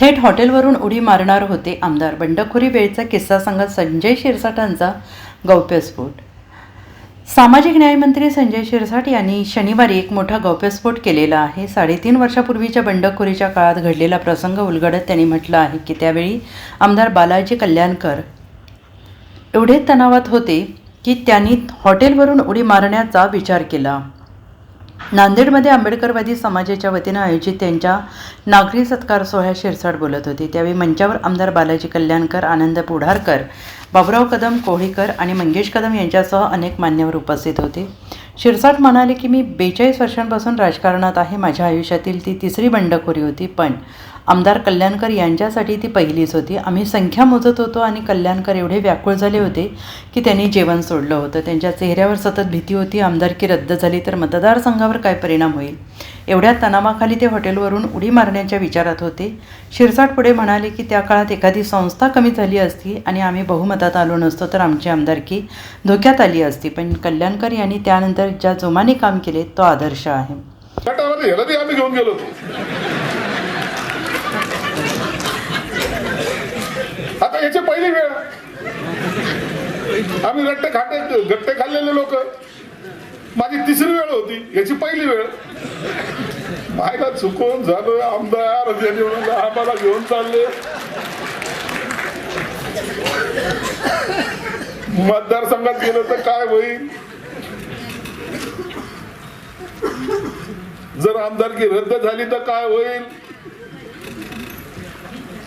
थेट हॉटेलवरून उडी मारणार होते आमदार. बंडखोरी वेळचा किस्सा सांगत संजय शिरसाटांचा गौप्यस्फोट. सामाजिक न्यायमंत्री संजय शिरसाट यांनी शनिवारी एक मोठा गौप्यस्फोट केलेला आहे. साडेतीन वर्षापूर्वीच्या बंडखोरीच्या काळात घडलेला प्रसंग उलगडत त्यांनी म्हटलं आहे की त्यावेळी आमदार बालाजी कल्याणकर एवढे तणावात होते की त्यांनी हॉटेलवरून उडी मारण्याचा विचार केला. नांदेडमध्ये आंबेडकरवादी समाजाच्या वतीनं आयोजित त्यांच्या नागरी सत्कार सोहळ्यात शिरसाट बोलत होते. त्यावेळी मंचावर आमदार बालाजी कल्याणकर आनंद पुढारकर बाबुराव कदम कोळीकर आणि मंगेश कदम यांच्यासह अनेक मान्यवर उपस्थित होते. शिरसाट म्हणाले की मी बेचाळीस वर्षांपासून राजकारणात आहे. माझ्या आयुष्यातील ती तिसरी बंडखोरी होती. पण आमदार कल्याणकर यांच्यासाठी ती पहिलीच होती. आम्ही संख्या मोजत होतो आणि कल्याणकर एवढे व्याकुळ झाले होते की त्यांनी जेवण सोडलं होतं. त्यांच्या चेहऱ्यावर सतत भीती होती. आमदारकी रद्द झाली तर मतदारसंघावर काय परिणाम होईल? एवढ्या तणावाखाली ते हॉटेलवरून उडी मारण्याच्या विचारात होते. शिरसाट पुढे म्हणाले की त्या काळात एखादी संस्था कमी झाली असती आणि आम्ही बहुमतात आलो नसतो तर आमची आमदारकी धोक्यात आली असती. पण कल्याणकर यांनी त्यानंतर ज्या जोमाने काम केले तो आदर्श आहे. ह्याला आम्ही घेऊन गेलो होतो. आता याची पहिली वेळ. आम्ही रट्टे खाटे गट्टे खाल्लेले लोक. माझी तिसरी वेळ होती याची पहिली वेळ. मायला चुकून झालं आमदार आम्हाला घेऊन चालले. मतदारसंघात गेलं तर काय होईल? जर आमदारकी रद्द झाली तर काय होईल?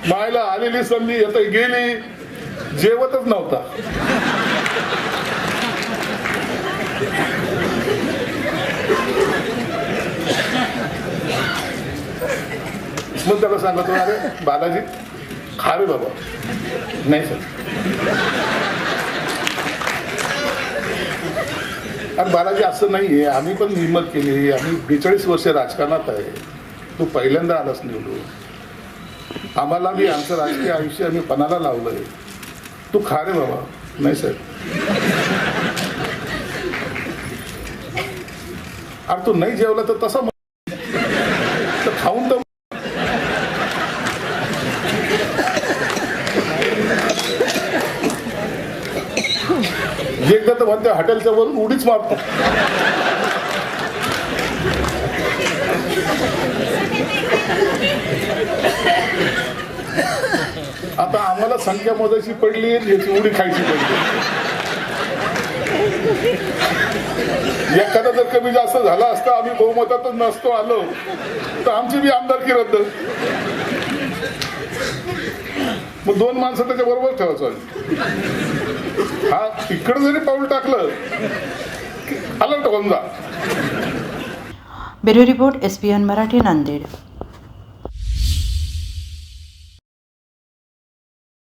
मायला आलेली संधी आता गेली जेवतच नव्हता. मग त्याला सांगतो अरे बालाजी खा रे बाबा. नाही सर. अरे बालाजी असं नाहीये. आम्ही पण हिंमत केली आम्ही बेचाळीस वर्ष राजकारणात आहे. तू पहिल्यांदा आलास निवडून. आम्हाला बी आमचं राजकीय आयुष्य आम्ही पणाला लावलंय. तू खा रे बाबा. नाही सर. अरे तू नाही जेवला तर तसं तर खाऊन तर एकदा तर म्हणते हॉटेलच्या वरून उडीच मारतो. आता आम्हाला संख्या मोजायची पडली याची उडी खायची पडली. एखादा जर कमी जास्त झाला असता आम्ही बहुमतातच नसतो आलो तर आमची बी आमदारकी रद्द. मग दोन माणसं त्याच्या बरोबर ठेवायचं हा इकडं जरी पाऊल टाकलं अलर्ट होऊन जा. Bureau report S P N Marathi Nanded.